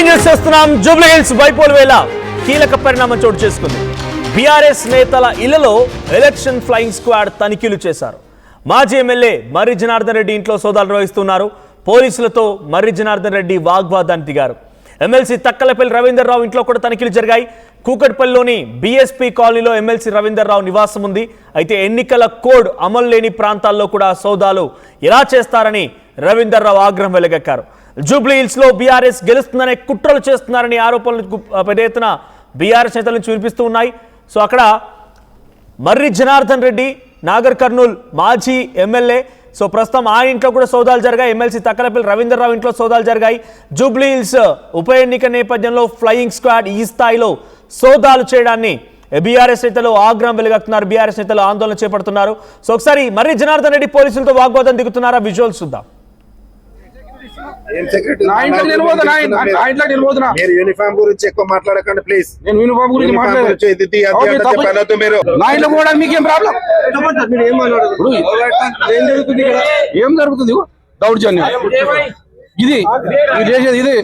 Breaking news చేస్తున్నాం. Jubilee Hills bypoll వేళ కీలక పరిణామం చోటు చేసుకుంది. బీఆర్ఎస్ నేతల ఇళ్ళలో ఎలక్షన్ ఫ్లయింగ్ స్క్వాడ్ తనిఖీలు చేశారు. మాజీ ఎమ్మెల్యే మర్రి జనార్దన్ రెడ్డి ఇంట్లో సోదాలు నిర్వహిస్తున్నారు. పోలీసులతో మర్రి జనార్దన్ రెడ్డి వాగ్వాదానికి దిగారు. ఎమ్మెల్సీ తక్కలపల్లి రవీందర్ రావు ఇంట్లో కూడా తనిఖీలు జరిగాయి. కూకట్పల్లిలోని బీఎస్పీ కాలనీలో ఎమ్మెల్సీ రవీందర్ రావు నివాసం ఉంది. అయితే ఎన్నికల కోడ్ అమలు లేని ప్రాంతాల్లో కూడా సోదాలు ఎలా చేస్తారని రవీందర్ రావు ఆగ్రహం వెలగక్కారు. జూబ్లీ హిల్స్లో బీఆర్ఎస్ గెలుస్తుందనే కుట్రలు చేస్తున్నారని ఆరోపణలు పెద్ద ఎత్తున బీఆర్ఎస్ నేతల నుంచి వినిపిస్తూ ఉన్నాయి. సో అక్కడ మర్రి జనార్దన్ రెడ్డి నాగర్ కర్నూల్ మాజీ ఎమ్మెల్యే. సో ప్రస్తుతం ఆ ఇంట్లో కూడా సోదాలు జరిగాయి. ఎమ్మెల్సీ తక్కలపల్లి రవీంద్రరావు ఇంట్లో సోదాలు జరిగాయి. జూబ్లీ హిల్స్ ఉప ఎన్నిక నేపథ్యంలో ఫ్లయింగ్ స్క్వాడ్ ఈ స్థాయిలో సోదాలు చేయడాన్ని బీఆర్ఎస్ నేతలు ఆగ్రహం వెలుగక్కున్నారు బీఆర్ఎస్ నేతలు ఆందోళన చేపడుతున్నారు. సో ఒకసారి మర్రి జనార్దన్ రెడ్డి పోలీసులతో వాగ్వాదం దిగుతున్నారా? విజువల్స్ చూద్దాం ఏం సెక్రటరీ నా ఇంట్లోకి వెళ్ళిపోతున్నా నా- నా ఇంట్లోకి వెళ్ళిపోతున్నా మీరు యూనిఫామ్ గురించి ఎక్కువ మాట్లాడకండి ప్లీజ్ నేను యూనిఫామ్ గురించి మీరు. మీకు ఏం ప్రాబ్లం ఏం జరుగుతుంది ఇక్కడ? ఏం జరుగుతుంది? దౌర్జన్యం. ఇది చేసేది ఇది.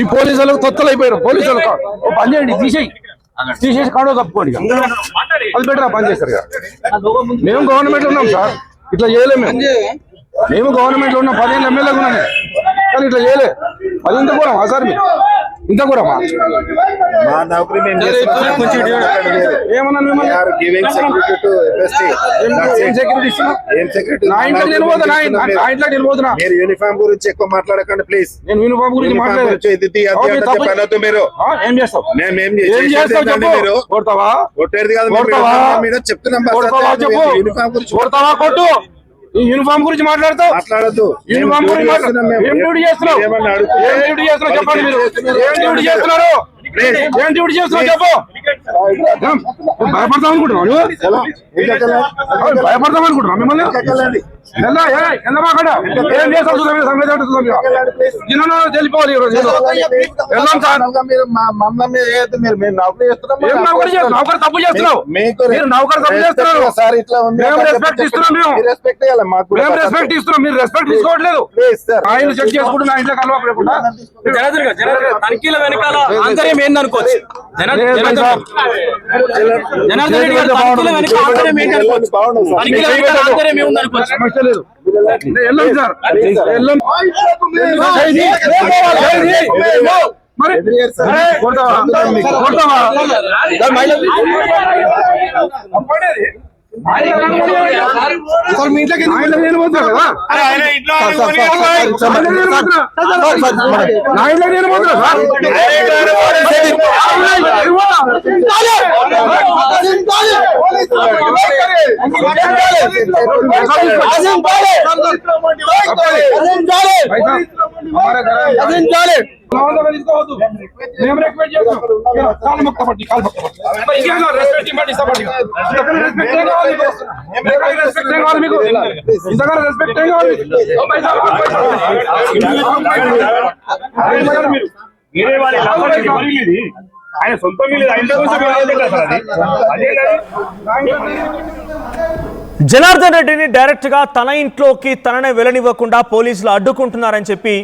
ఈ పోలీసు వాళ్ళకి తొత్తలు అయిపోయారు పోలీసు వాళ్ళకి పని చేయండి తీసేయి. తీసేసి కాడో తప్పుకోండి. అది బెటర్ పని చేస్తారు. మేము గవర్నమెంట్ ఉన్నాం సార్. ఇట్లా చేయలేము మేము. గవర్నమెంట్లో ఉన్నాం పదిహేను ఎమ్మెల్యేగా ఉన్నాను కానీ ఇట్లా చేయలే. అది ఇంత కూడా సార్ మీరు ఇంత కూడా మా నౌకరీ. ఏమన్నా మా మీరు. యూనిఫామ్ గురించి ఎక్కువ మాట్లాడకండి ప్లీజ్ నేను యూనిఫామ్ గురించి మీరు. ఏం చేస్తావు? కొట్టేది కాదు చెప్తున్నాం యూనిఫామ్ గురించి కొడతావా? కొట్టు. ఈ యూనిఫామ్ గురించి మాట్లాడతావు? మాట్లాడద్దు. యూనిఫామ్ గురించి మాట్లాడు. ఏం డ్యూటీ చేస్తున్నావు? ఏం డ్యూటీ చేస్తున్నావు? చెప్పండి మీరు. ఏం డ్యూటీ చేస్తున్నారు ఏం డ్యూటీ చేస్తున్నావు? చెప్పు? భయపడతాం అనుకుంటున్నావు భయపడతాం అనుకుంటున్నావు? మిమ్మల్ని? తెలిపోవాలి వెళ్ళాం సార్. మీరు నౌకరీ తప్పు చేస్తున్నావు. నౌకరు తప్పు చేస్తున్నారు. సార్ ఇట్లా మేము రెస్పెక్ట్ ఇస్తున్నాం మేము. రెస్పెక్ట్ ఇవ్వాలి మాకు మేము రెస్పెక్ట్ ఇస్తున్నాం. మీరు రెస్పెక్ట్ తీసుకోవట్లేదు. ప్లీజ్ సార్ ఆయన చెక్ చేసుకుంటూ నా ఇంట్లో జనార్దన్ జనార్దన్ గారు, తనిఖీల వెనకాల ఆంతర్యం ఏందనుకోవచ్చు జనార్దన్ రెడ్డి గారు తనిఖీల ఏంటనుకోవచ్చు తనిఖీల వెనకాల ఆంతర్యం ఏముందనుకోవచ్చు సమస్య సార్. మరి కొడతావా? కొడతావా? సార్ మీ ఇంట్లోకి ఎందుకు నేను పోతున్నా కదా నా ఇంట్లోకి నేను పోతున్నా. నా ఇంట్లోకి నేను పోతున్నా సార్ మీరే వాళ్ళ లాభాలు ఎవరికి ఇది? ఆయన సొంతం మీద ఆయన కోసం అది. అదే కదా జనార్దన్ రెడ్డిని డైరెక్ట్గా తన ఇంట్లోకి తననే వెళ్ళనివ్వకుండా పోలీసులు అడ్డుకుంటున్నారని చెప్పి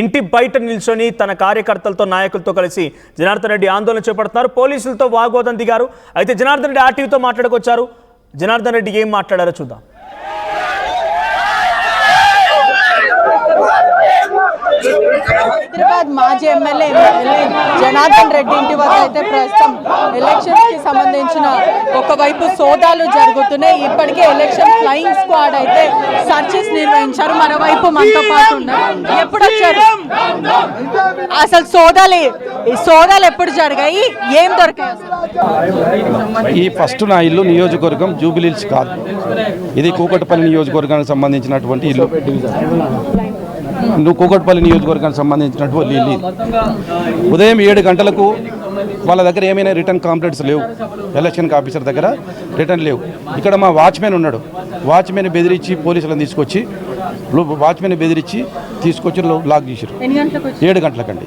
ఇంటి బయట నిల్చొని తన కార్యకర్తలతో నాయకులతో కలిసి జనార్దన్ రెడ్డి ఆందోళన చేపడుతున్నారు. పోలీసులతో వాగ్వాదం దిగారు. అయితే జనార్దన్ రెడ్డి ఆర్టీవీతో మాట్లాడుకొచ్చారు. జనార్దన్ రెడ్డి ఏం మాట్లాడారో చూద్దాం. హైదరాబాద్ మాజీ ఎమ్మెల్యే ఎమ్మెల్యే జనార్దన్ రెడ్డి ఇంటి వద్ద అయితే ప్రస్తుతం ఎలక్షన్స్కి సంబంధించిన ఒకవైపు సోదాలు జరుగుతున్నాయి. ఇప్పటికే ఎలక్షన్ ఫ్లయింగ్ స్క్వాడ్ అయితే సర్చెస్ నిర్వహించారు. మరోవైపు మనతో పాటు ఉన్నారు. ఎప్పుడు వచ్చారు? అసలు సోదాలు ఈ సోదాలు ఎప్పుడు జరిగాయి? ఏం దొరికాయి ఈ ఫస్ట్ నా ఇల్లు నియోజకవర్గం జూబిలీల్స్ కాదు. ఇది కూకట్పల్లి నియోజకవర్గానికి సంబంధించినటువంటి ఇల్లు. కూకట్పల్లి నియోజకవర్గానికి సంబంధించినటువంటి. ఉదయం ఏడు గంటలకు వాళ్ళ దగ్గర ఏమైనా రిటర్న్ కాంప్లైంట్స్ లేవు. ఎలక్షన్ ఆఫీసర్ దగ్గర రిటర్న్ లేవు. ఇక్కడ మా వాచ్మెన్ ఉన్నాడు. వాచ్మెన్ బెదిరించి పోలీసులను తీసుకొచ్చి వాచ్మెన్ బెదిరించి తీసుకొచ్చి లాక్ వచ్చారు? ఏడు గంటలకండి.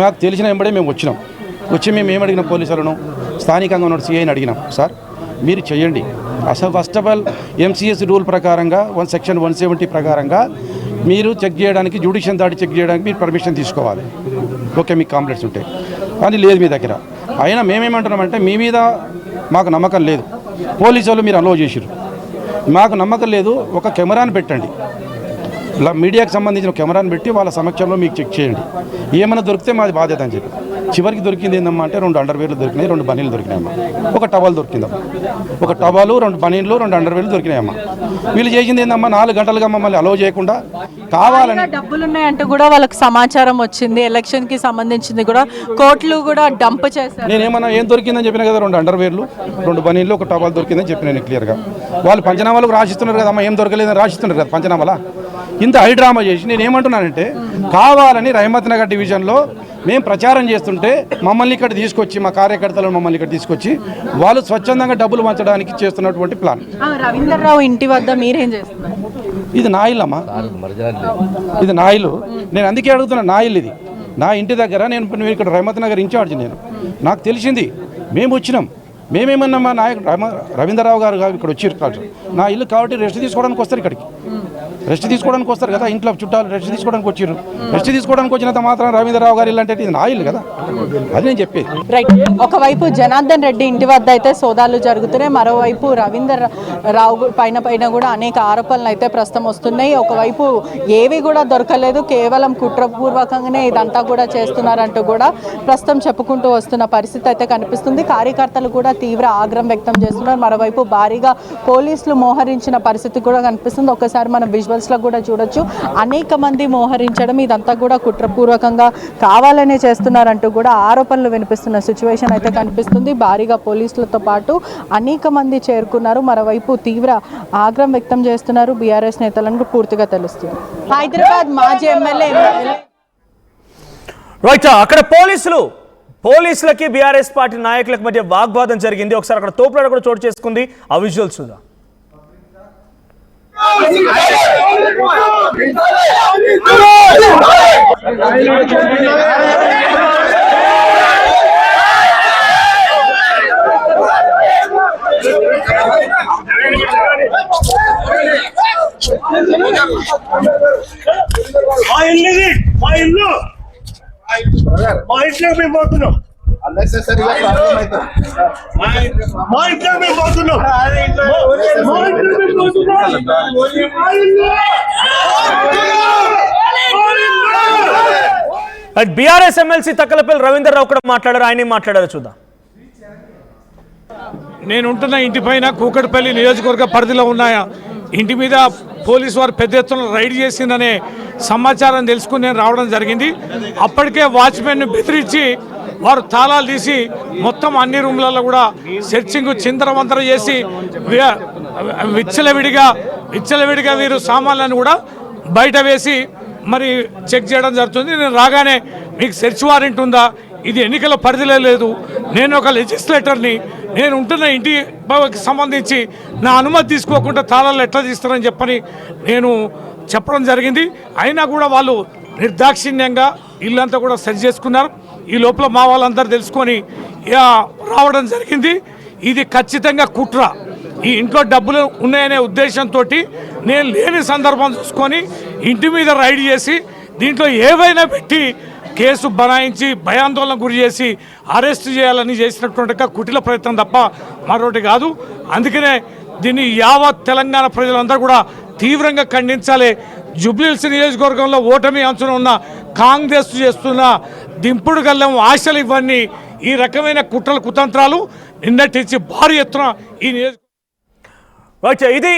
మాకు తెలిసిన వెంబడే మేము వచ్చినాం. వచ్చి మేము ఏం అడిగినాం పోలీసులను? స్థానికంగా ఉన్న సిఐని అడిగినాం. సార్ మీరు చేయండి. అసలు first of all MCS rule ప్రకారంగా వన్ సెక్షన్ వన్ సెవెంటీ ప్రకారంగా మీరు చెక్ చేయడానికి జ్యుడిషియల్ దాడి చెక్ చేయడానికి మీరు పర్మిషన్ తీసుకోవాలి. ఓకే మీకు కాంప్లైంట్స్ ఉంటాయి కానీ లేదు మీ దగ్గర. అయినా మేమేమంటున్నామంటే మీ మీద మాకు నమ్మకం లేదు. పోలీసు వాళ్ళు మీరు అలో చేసిరు మాకు నమ్మకం లేదు ఒక కెమెరాని పెట్టండి. మీడియాకి సంబంధించిన కెమెరాని పెట్టి వాళ్ళ సమక్షంలో మీకు చెక్ చేయండి. ఏమైనా దొరికితే మాది బాధ్యత అని చెప్పి. చివరికి దొరికింది ఏందమ్మా అంటే రెండు అండర్వేర్లు దొరికినాయి రెండు బనీలు దొరికినాయమ్మా. ఒక టవల్ దొరికిందమ్మా. ఒక టవలు రెండు బనీన్లు రెండు అండర్వేర్లు దొరికినాయమ్మా. వీళ్ళు చేసింది ఏందమ్మా? నాలుగు గంటలుగా మమ్మల్ని అలో చేయకుండా కావాలని డబ్బులు ఉన్నాయంటూ కూడా వాళ్ళకి సమాచారం వచ్చింది ఎలక్షన్కి సంబంధించింది కూడా కోర్టులు కూడా డంప్ చేశారు. నేనేమన్నా ఏం దొరికిందని చెప్పిన కదా రెండు అండర్వేర్లు రెండు బనీన్లు ఒక టవల్ దొరికిందని చెప్పిన నేను క్లియర్గా వాళ్ళు పంచనామాలకు రాసిస్తున్నారు కదమ్మా ఏం దొరకలేదని రాసిస్తున్నారు కదా పంచనామాలా? ఇంత హైడ్రామా చేసి నేను ఏమంటున్నానంటే కావాలని రహమత్ నగర్ డివిజన్లో మేము ప్రచారం చేస్తుంటే మమ్మల్ని ఇక్కడ తీసుకొచ్చి మా కార్యకర్తలను మమ్మల్ని ఇక్కడ తీసుకొచ్చి వాళ్ళు స్వచ్ఛందంగా డబ్బులు పంచడానికి చేస్తున్నటువంటి ప్లాన్. రవీందర్రావు ఇంటి వద్ద మీరేం చేస్తున్నారు? ఇది నా ఇల్లు అమ్మా ఇది నా ఇల్లు. నేను అందుకే అడుగుతున్నా నా ఇల్లు ఇది. నా ఇంటి దగ్గర నేను ఇక్కడ రహమత్ నగర్ ఇన్ఛార్జ్ నేను. నాకు తెలిసింది మేము వచ్చినాం. మేమేమన్నా మా నాయకుడు రవీంద్రరావు గారు ఇక్కడ వచ్చారు కాదు. నా ఇల్లు కాబట్టి రెస్ట్ తీసుకోవడానికి వస్తారు ఇక్కడికి. రెస్ట్ తీసుకోవడానికి వస్తారు కదా ఇంట్లో చుట్టాలు రెస్ట్ తీసుకోవడానికి వచ్చారు రెస్ట్ తీసుకోవడానికి వచ్చినంత మాత్రం రవీంద్రరావు గారు ఇలాంటి ఇది నా కదా. అది నేను చెప్పేది. రైట్ ఒకవైపు జనార్దన్ రెడ్డి ఇంటి వద్ద అయితే సోదాలు జరుగుతున్నాయి మరోవైపు రవీందర్ రావు పైన పైన కూడా అనేక ఆరోపణలు అయితే ప్రస్తుతం వస్తున్నాయి. ఒకవైపు ఏవి కూడా దొరకలేదు కేవలం కుట్రపూర్వకంగానే ఇదంతా కూడా చేస్తున్నారంటూ కూడా ప్రస్తుతం చెప్పుకుంటూ వస్తున్న పరిస్థితి అయితే కనిపిస్తుంది. కార్యకర్తలు కూడా తీవ్ర ఆగ్రహం వ్యక్తం చేస్తున్నారు. మరోవైపు భారీగా పోలీసులు మోహరించిన పరిస్థితి కూడా కనిపిస్తుంది. ఒకసారి మనం విజువల్స్లో కూడా చూడొచ్చు. అనేక మంది మోహరించడం ఇదంతా కూడా కుట్రపూర్వకంగా కావాలనే చేస్తున్నారంటూ కూడా ఆరోపణలు వినిపిస్తున్న సిచ్యువేషన్ అయితే కనిపిస్తుంది. భారీగా పోలీసులతో పాటు అనేక మంది చేరుకున్నారు. మరోవైపు తీవ్ర ఆగ్రహం వ్యక్తం చేస్తున్నారు బీఆర్ఎస్ నేతలను పూర్తిగా తెలుస్తుంది. హైదరాబాద్ మాజీ ఎమ్మెల్యే రైట్ అక్కడ పోలీసులు పోలీసులకి బీఆర్ఎస్ పార్టీ నాయకులకు మధ్య వాగ్వాదం జరిగింది. ఒకసారి అక్కడ తోపులాట కూడా చోటు చేసుకుంది. ఆ విజువల్స్ చూద్దాం. మా ఇల్లు ఇది మా ఇల్లు. మా ఇంట్లో మేము పోతున్నాం. మా ఇంట్లో మేము పోతున్నాం మా ఇంట్లో మేము పోతున్నాం బీఆర్ఎస్ ఎమ్మెల్సీ తక్కలపల్లి రవీందర్ రావు కూడా మాట్లాడారు ఆయన మాట్లాడారు చూద్దాం. నేను ఉంటున్న ఇంటి పైన కూకట్పల్లి నియోజకవర్గ పరిధిలో ఉన్న ఇంటి మీద పోలీసు వారు పెద్ద ఎత్తున రైడ్ చేసిందనే సమాచారం తెలుసుకుని నేను రావడం జరిగింది. అప్పటికే వాచ్మెన్ను బెదిరించి వారు తాళాలు తీసి మొత్తం అన్ని రూమ్లలో కూడా సెర్చింగ్ చిందరవందర చేసి విచ్చలవిడిగా విచ్చలవిడిగా వీరు సామాన్లను కూడా బయట వేసి మరి చెక్ చేయడం జరుగుతుంది. నేను రాగానే మీకు సెర్చ్ వారెంట్ ఉందా? ఇది ఎన్నికల పరిధిలో లేదు. నేను ఒక లెజిస్లేటర్ని నేను ఉంటున్న ఇంటి సంబంధించి నా అనుమతి తీసుకోకుండా తాళాలు ఎట్లా తీస్తారని చెప్పని నేను చెప్పడం జరిగింది. అయినా కూడా వాళ్ళు నిర్దాక్షిణ్యంగా ఇల్లంతా కూడా సరి చేసుకున్నారు. ఈ లోపల మా వాళ్ళందరూ తెలుసుకొని రావడం జరిగింది. ఇది ఖచ్చితంగా కుట్ర. ఈ ఇంట్లో డబ్బులు ఉన్నాయనే ఉద్దేశంతో నేను లేని సందర్భం చూసుకొని ఇంటి మీద రైడ్ చేసి దీంట్లో ఏవైనా పెట్టి కేసు బనాయించి భయాందోళన గురి చేసి అరెస్ట్ చేయాలని చేసినటువంటి కుటిల ప్రయత్నం తప్ప మరొకటి కాదు. అందుకనే దీన్ని యావత్ తెలంగాణ ప్రజలందరూ కూడా తీవ్రంగా ఖండించాలి. జుబ్లీల్స్ నియోజకవర్గంలో ఓటమి అంచున ఉన్న కాంగ్రెస్ చేస్తున్న దింపుడు గల్లం ఆశలు ఇవన్నీ ఈ రకమైన కుట్రల కుతంత్రాలు నిన్నటించి భారీ ఎత్తున ఈ నియోజక ఇది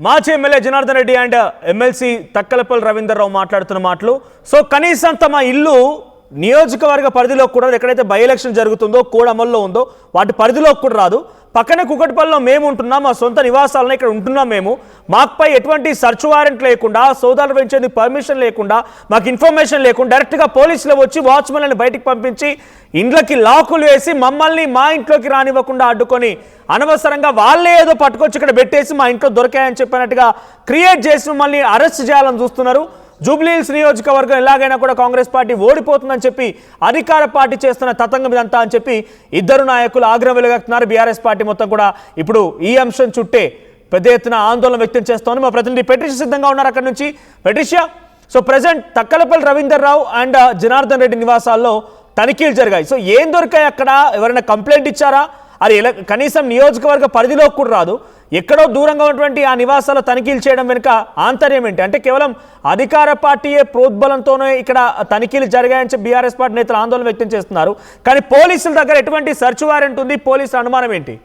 మాజీ MLA Janardhan Reddy and MLC Takkalapalli Ravinder Rao మాట్లాడుతున్న మాటలు. సో కనీసం తమ ఇల్లు నియోజకవర్గ పరిధిలో కూడా ఎక్కడైతే బై ఎలక్షన్ జరుగుతుందో కోడ్ అమల్లో ఉందో వాటి పరిధిలోకి కూడా రాదు. పక్కనే కుకట్పల్లిలో మేము ఉంటున్నాం మా సొంత నివాసాలను ఇక్కడ ఉంటున్నాం మేము. మాకుపై ఎటువంటి సర్చ్ వారెంట్ లేకుండా సోదాలు పెంచేందుకు పర్మిషన్ లేకుండా మాకు ఇన్ఫర్మేషన్ లేకుండా డైరెక్ట్గా పోలీసులు వచ్చి వాచ్మెన్లను బయటికి పంపించి ఇండ్లకి లాకులు వేసి మమ్మల్ని మా ఇంట్లోకి రానివ్వకుండా అడ్డుకొని అనవసరంగా వాళ్ళే ఏదో పట్టుకొచ్చి ఇక్కడ పెట్టేసి మా ఇంట్లో దొరికాయని చెప్పినట్టుగా క్రియేట్ చేసి మమ్మల్ని అరెస్ట్ చేయాలని చూస్తున్నారు. జూబ్లీహిల్స్ నియోజకవర్గం ఎలాగైనా కూడా కాంగ్రెస్ పార్టీ ఓడిపోతుందని చెప్పి అధికార పార్టీ చేస్తున్న తతంగం ఇదంతా అని చెప్పి ఇద్దరు నాయకులు ఆగ్రహం వెలుగెత్తున్నారు. బీఆర్ఎస్ పార్టీ మొత్తం కూడా ఇప్పుడు ఈ అంశం చుట్టే పెద్ద ఎత్తున ఆందోళన వ్యక్తం చేస్తోంది. మా ప్రతినిధి పెట్రిషియా సిద్ధంగా ఉన్నారు అక్కడ నుంచి. Patricia so present Takkalapalli Ravinder Rao and uh, Janardhan Reddy నివాసాల్లో తనిఖీలు జరిగాయి. సో ఏం దొరికాయి అక్కడ? ఎవరైనా కంప్లైంట్ ఇచ్చారా? అది ఎలా కనీసం నియోజకవర్గ పరిధిలోకి కూడా రాదు. ఎక్కడో దూరంగా ఉన్నటువంటి ఆ నివాసాల తనిఖీలు చేయడం వెనుక ఆంతర్యం ఏంటి? అంటే కేవలం అధికార పార్టీయే ప్రోద్బలంతోనే ఇక్కడ తనిఖీలు జరిగాయని చెప్పి బీఆర్ఎస్ పార్టీ నేతలు ఆందోళన వ్యక్తం చేస్తున్నారు. కానీ పోలీసుల దగ్గర ఎటువంటి సెర్చ్ వారెంట్ ఉంది? పోలీసుల అనుమానం ఏంటి?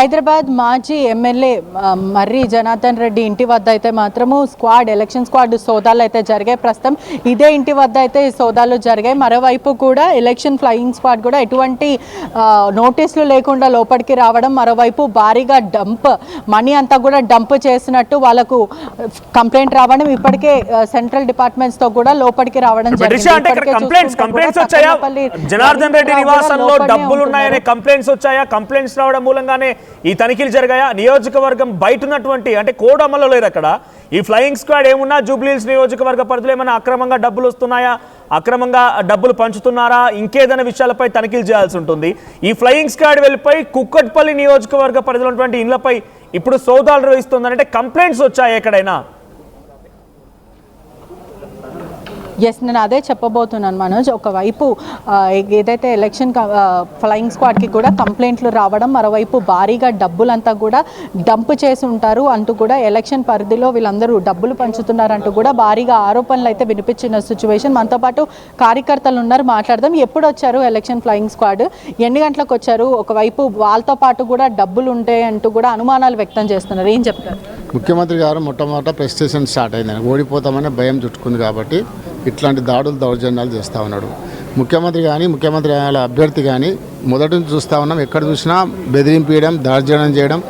హైదరాబాద్ మాజీ ఎమ్మెల్యే మర్రి జనార్దన్ రెడ్డి ఇంటి వద్ద అయితే మాత్రము స్క్వాడ్ ఎలక్షన్ స్క్వాడ్ సోదాలు అయితే జరిగాయి. ప్రస్తుతం ఇదే ఇంటి వద్ద అయితే ఈ సోదాలు జరిగాయి. మరోవైపు కూడా ఎలక్షన్ ఫ్లయింగ్ స్క్వాడ్ కూడా ఎటువంటి నోటీసులు లేకుండా లోపలికి రావడం మరోవైపు భారీగా డంప్ మనీ అంతా కూడా డంప్ చేసినట్టు వాళ్ళకు కంప్లైంట్ రావడం ఇప్పటికే సెంట్రల్ డిపార్ట్మెంట్స్తో కూడా లోపలికి రావడం జనార్దన్ రెడ్డి కూడా నివాసంలో డబ్బులు ఉన్నాయనే. కంప్లైంట్స్ వచ్చాయా? కంప్లైంట్స్ రావడం మూలంగానే ఈ తనిఖీలు జరిగాయా? నియోజకవర్గం బయట ఉన్నటువంటి అంటే కోడ్ అమలు లేదు అక్కడ. ఈ ఫ్లయింగ్ స్క్వాడ్ ఏమున్నా? జూబ్లీహిల్స్ నియోజకవర్గ పరిధిలో ఏమైనా అక్రమంగా డబ్బులు వస్తున్నాయా? అక్రమంగా డబ్బులు పంచుతున్నారా? ఇంకేదైనా విషయాలపై తనిఖీలు చేయాల్సి ఉంటుంది. ఈ ఫ్లయింగ్ స్క్వాడ్ వెళ్ళిపోయి కుక్కట్పల్లి నియోజకవర్గ పరిధిలో ఉన్నటువంటి ఇళ్ళపై ఇప్పుడు సోదాలు నిర్వహిస్తుంది అంటే కంప్లైంట్స్ వచ్చాయి ఎక్కడైనా? ఎస్ నేను అదే చెప్పబోతున్నాను మనోజ్. ఒకవైపు ఏదైతే ఎలక్షన్ క- ఫ్లయింగ్ స్క్వాడ్కి కూడా కంప్లైంట్లు రావడం మరోవైపు భారీగా డబ్బులంతా కూడా డంప్ చేసి ఉంటారు అంటూ కూడా ఎలక్షన్ పరిధిలో వీళ్ళందరూ డబ్బులు పంచుతున్నారంటూ కూడా భారీగా ఆరోపణలు అయితే వినిపించిన సిచ్యువేషన్ మనతో పాటు కార్యకర్తలు ఉన్నారు మాట్లాడదాం. ఎప్పుడు వచ్చారు ఎలక్షన్ ఫ్లయింగ్ స్క్వాడ్ ఎన్ని గంటలకు వచ్చారు? ఒకవైపు వాళ్ళతో పాటు కూడా డబ్బులు ఉంటాయి అంటూ కూడా అనుమానాలు వ్యక్తం చేస్తున్నారు. ఏం చెప్తారు? ముఖ్యమంత్రి గారు మొట్టమొదట ప్రెస్ స్టేషన్ స్టార్ట్ అయింది. ఓడిపోతామనే భయం చుట్టుకుంది కాబట్టి ఇట్లాంటి దాడులు దౌర్జన్యాలు చేస్తూ ఉన్నాడు. ముఖ్యమంత్రి కానీ ముఖ్యమంత్రి అభ్యర్థి కానీ మొదటి నుంచి చూస్తూ ఉన్నాం. ఎక్కడ చూసినా బెదిరింపేయడం దౌర్జన్యం చేయడం.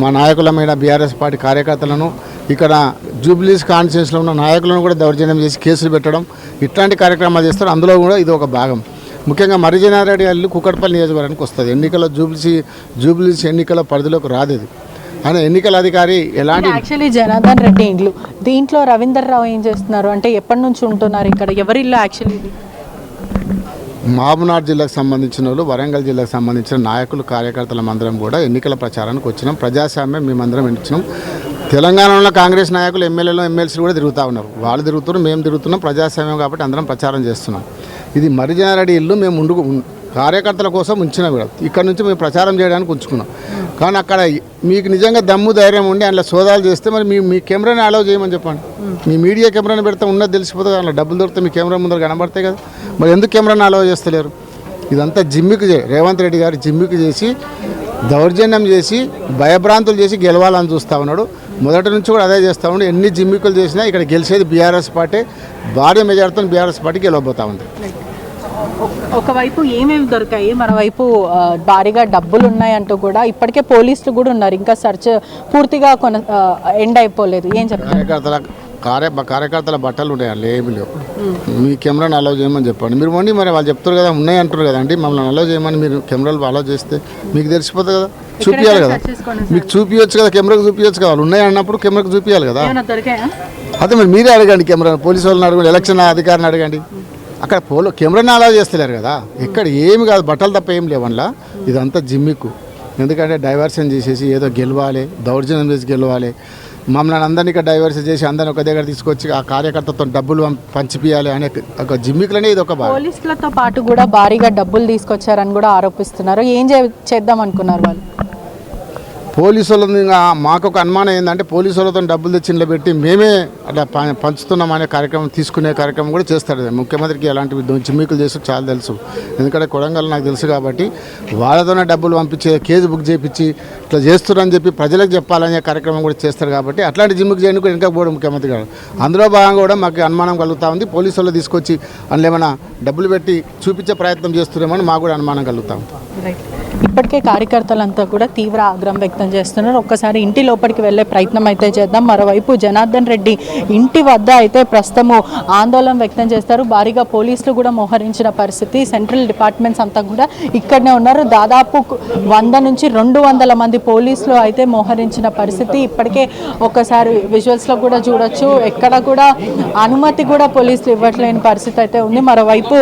మా నాయకుల మీద బీఆర్ఎస్ పార్టీ కార్యకర్తలను ఇక్కడ జూబ్లీస్ కాన్స్టిట్యూన్స్లో ఉన్న నాయకులను కూడా దౌర్జన్యం చేసి కేసులు పెట్టడం. ఇట్లాంటి కార్యక్రమాలు చేస్తారు. అందులో కూడా ఇది ఒక భాగం. ముఖ్యంగా మరిజనారెడ్డి అల్లు కుక్కడపల్లి నియోజకవర్గానికి వస్తుంది. ఎన్నికల జూబ్లీసీ జూబ్లీస్ ఎన్నికల పరిధిలోకి రాదు ఆయన ఎన్నికల అధికారి ఎలాంటి యాక్చువల్లీ జనార్దన్ రెడ్డి ఇండ్లు దీంట్లో రవీందర్ రావు ఏం చేస్తున్నారు? అంటే ఎప్పటి నుంచి ఉంటున్నారు ఇక్కడ? ఎవరి ఇల్లు యాక్చువల్లీ? మహబూబ్నాథ్ జిల్లాకు సంబంధించిన వాళ్ళు వరంగల్ జిల్లాకు సంబంధించిన నాయకులు కార్యకర్తల మందరం కూడా ఎన్నికల ప్రచారానికి వచ్చినాం. ప్రజాస్వామ్యం మేమందరం ఇచ్చినాం. తెలంగాణలో కాంగ్రెస్ నాయకులు ఎమ్మెల్యేలు ఎమ్మెల్సీలు కూడా తిరుగుతూ ఉన్నారు. వాళ్ళు తిరుగుతున్నారు మేము తిరుగుతున్నాం. ప్రజాస్వామ్యం కాబట్టి అందరం ప్రచారం చేస్తున్నాం. ఇది మరిజనారెడ్డి ఇల్లు మేము ముందుకు ఉన్- కార్యకర్తల కోసం ఉంచినాం కూడా. ఇక్కడ నుంచి మేము ప్రచారం చేయడానికి ఉంచుకున్నాం. కానీ అక్కడ మీకు నిజంగా దమ్ము ధైర్యం ఉండి అందులో సోదాలు చేస్తే మరి మీ మీ కెమెరాని అలౌ చేయమని చెప్పండి. మీ మీడియా కెమెరాని పెడితే ఉన్నది తెలిసిపోతుంది అందులో డబ్బులు దొరికితే మీ కెమెరా ముందర కనబడతాయి కదా. మరి ఎందుకు కెమెరాని అలౌ చేస్తలేరు? ఇదంతా జిమ్మికి రేవంత్ రెడ్డి గారు జిమ్మికి చేసి దౌర్జన్యం చేసి భయభ్రాంతులు చేసి గెలవాలని చూస్తూ ఉన్నాడు. మొదటి నుంచి కూడా అదే చేస్తూ ఉండి. ఎన్ని జిమ్మికులు చేసినా ఇక్కడ గెలిచేది బీఆర్ఎస్ పార్టీ. భారీ మెజార్టీతో బీఆర్ఎస్ పార్టీ గెలవబోతా ఉంది. ఒకవైపు ఏమేమి దొరికాయి? మరోవైపు ఆ, భారీగా డబ్బులు ఉన్నాయంటూ కూడా ఇప్పటికే పోలీసులు కూడా ఉన్నారు. ఇంకా సెర్చ్ పూర్తిగా కొన ఎండ్ అయిపోలేదు. ఏం చెప్తారు కార్యకర్తల కార్య కార్యకర్తల బట్టలు ఉన్నాయి? ఏమి లేవు. మీ కెమెరాని అలౌ చేయమని చెప్పండి. మీరు వండి మరి వాళ్ళు చెప్తారు కదా ఉన్నాయి అంటారు కదండి మమ్మల్ని అలౌ చేయమని మీరు కెమెరాలు అలౌ చేస్తే మీకు తెలిసిపోతుంది కదా. చూపించాలి కదా. మీకు చూపించచ్చు కదా కెమెరాకు చూపించచ్చు కదా. వాళ్ళు ఉన్నాయి అన్నప్పుడు కెమెరాకు చూపించాలి కదా. అదే మరి మీరే అడగండి కెమెరా పోలీసు వాళ్ళని అడగండి ఎలక్షన్ అధికారిని అడగండి. అక్కడ పోలో కెమెరాని అలా చేస్తలేరు కదా. ఇక్కడ ఏమి కాదు బట్టలు తప్ప ఏం లేవు ఇదంతా జిమ్మిక్కు. ఎందుకంటే డైవర్షన్ చేసేసి ఏదో గెలవాలి దౌర్జన్యం చేసి గెలవాలి. మమ్మల్ని అందరినీ ఇక్కడ డైవర్షన్ చేసి అందరిని ఒక దగ్గర తీసుకొచ్చి ఆ కార్యకర్తతో డబ్బులు పంచిపియాలి అనే ఒక జిమ్మికులనే ఇది ఒక భాగం. పోలీసులతో పాటు కూడా భారీగా డబ్బులు తీసుకొచ్చారని కూడా ఆరోపిస్తున్నారు. ఏం చేద్దాం అనుకున్నారు వాళ్ళు? పోలీసుల మాకు ఒక అనుమానం ఏంటంటే పోలీసు వాళ్ళతో డబ్బులు తెచ్చి ఇంట్లో పెట్టి మేమే అట్లా ప- పంచుతున్నాం అనే కార్యక్రమం తీసుకునే కార్యక్రమం కూడా చేస్తాడు. ముఖ్యమంత్రికి ఎలాంటి చిమ్మికులు చేసి చాలా తెలుసు. ఎందుకంటే కొడంగల్ నాకు తెలుసు కాబట్టి వాళ్ళతోనే డబ్బులు పంపించే కేసు బుక్ చేయించి ఇట్లా చేస్తున్నారని చెప్పి ప్రజలకు చెప్పాలనే కార్యక్రమం కూడా చేస్తారు కాబట్టి అట్లాంటి జిమ్ముకు చేయడానికి వెనక పోవడం ముఖ్యమంత్రి గారు. అందులో భాగంగా కూడా మాకు అనుమానం కలుగుతూ ఉంది. పోలీసు తీసుకొచ్చి అందులో ఏమైనా డబ్బులు పెట్టి చూపించే ప్రయత్నం చేస్తున్నామని మాకు కూడా అనుమానం కలుగుతాం ఉంది. రైట్ ఇప్పటికే కార్యకర్తలంతా కూడా తీవ్ర ఆగ్రహం వ్యక్తం చేస్తున్నారు. ఒక్కసారి ఇంటి లోపలికి వెళ్ళే ప్రయత్నం అయితే చేద్దాం. మరోవైపు జనార్దన్ రెడ్డి ఇంటి వద్ద అయితే ప్రస్తుతము ఆందోళన వ్యక్తం చేస్తారు. భారీగా పోలీసులు కూడా మోహరించిన పరిస్థితి. సెంట్రల్ డిపార్ట్మెంట్స్ అంతా కూడా ఇక్కడనే ఉన్నారు. దాదాపు వంద నుంచి రెండు వందల మంది పోలీసులు అయితే మోహరించిన పరిస్థితి. ఇప్పటికే ఒక్కసారి విజువల్స్లో కూడా చూడొచ్చు. ఎక్కడ కూడా అనుమతి కూడా పోలీసులు ఇవ్వట్లేని పరిస్థితి అయితే ఉంది. మరోవైపు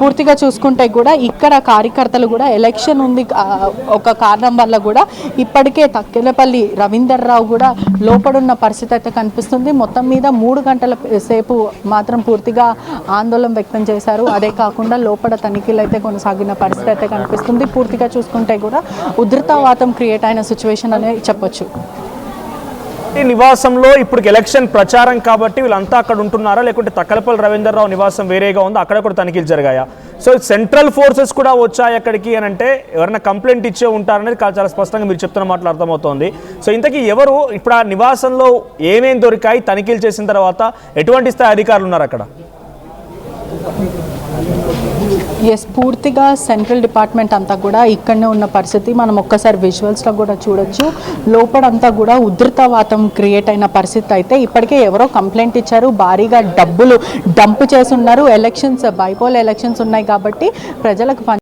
పూర్తిగా చూసుకుంటే కూడా ఇక్కడ కార్యకర్తలు కూడా ఎలక్షన్ ఉంది ఎకనామిక్ ఒక కారణం వల్ల కూడా ఇప్పటికే తక్కెనపల్లి రవీందర్ రావు కూడా లోపడున్న పరిస్థితి అయితే కనిపిస్తుంది. మొత్తం మీద మూడు గంటల సేపు మాత్రం పూర్తిగా ఆందోళన వ్యక్తం చేశారు. అదే కాకుండా లోపల తనిఖీలు అయితే కొనసాగిన పరిస్థితి అయితే కనిపిస్తుంది. పూర్తిగా చూసుకుంటే కూడా ఉధృతవాతం క్రియేట్ అయిన సిచ్యువేషన్ అనే చెప్పొచ్చు. నివాసంలో ఇప్పుడు ఎలక్షన్ ప్రచారం కాబట్టి వీళ్ళంతా అక్కడ ఉంటున్నారా? లేకుంటే తక్కలపల్లి రవీంద్రరావు నివాసం వేరేగా ఉందో? అక్కడ కూడా తనిఖీలు జరిగాయా? సో సెంట్రల్ ఫోర్సెస్ కూడా వచ్చాయి అక్కడికి అని అంటే ఎవరైనా కంప్లైంట్ ఇచ్చే ఉంటారనేది చాలా స్పష్టంగా మీరు చెప్తున్న మాటలు అర్థమవుతోంది. సో ఇంతకీ ఎవరు ఇప్పుడు ఆ నివాసంలో ఏమేం దొరికాయి? తనిఖీలు చేసిన తర్వాత ఎటువంటి స్థాయి అధికారులు ఉన్నారు అక్కడ? ఎస్ పూర్తిగా సెంట్రల్ డిపార్ట్మెంట్ అంతా కూడా ఇక్కడనే ఉన్న పరిస్థితి. మనం ఒక్కసారి విజువల్స్లో కూడా చూడొచ్చు. లోపడంతా కూడా ఉధృతవాతం క్రియేట్ అయిన పరిస్థితి అయితే ఇప్పటికే ఎవరో కంప్లైంట్ ఇచ్చారు. భారీగా డబ్బులు డంప్ చేసి ఉన్నారు. ఎలక్షన్స్ బైపోల్ ఎలక్షన్స్ ఉన్నాయి కాబట్టి ప్రజలకు పని